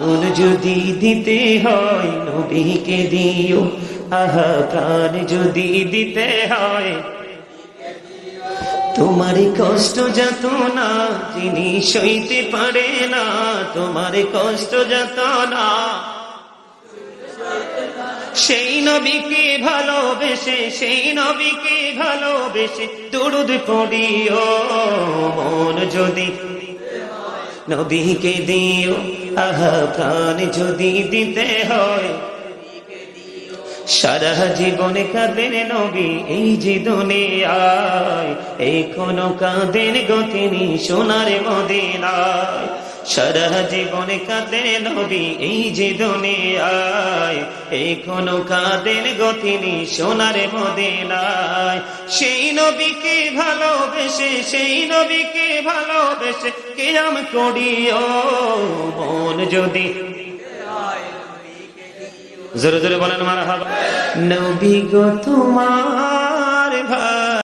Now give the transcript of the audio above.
মন যদি দিতে হয়, নবীকে দিও। আহা, প্রাণ যদি দিতে হয়, তোমার কষ্ট যত না যিনি সইতে পারে না, তোমার কষ্ট যত না সেই নবীকে ভালোবেসে, সেই নবীকে ভালোবেসে দুরুদ পড়িও। মন যদি নবীকে দিও, আহা যদি দিতে হয়। সারা জীবনে কাঁদেন নবী এই যে দুনিয়ায় এই কোন কাঁদেন গতিনি সোনার মদিনায়। সারা জীবনে কাঁদেন নবী এই যে দুনিয়ায় এই কোন কাদের গতিনি সোনার মদিনায়। সেই নবীকে ভালোবেসে, সেই নবীকে ভালোবেসে কেয়াম করিও, মন যদি জোরে জোরে বলেন মারা নবী গো তোমার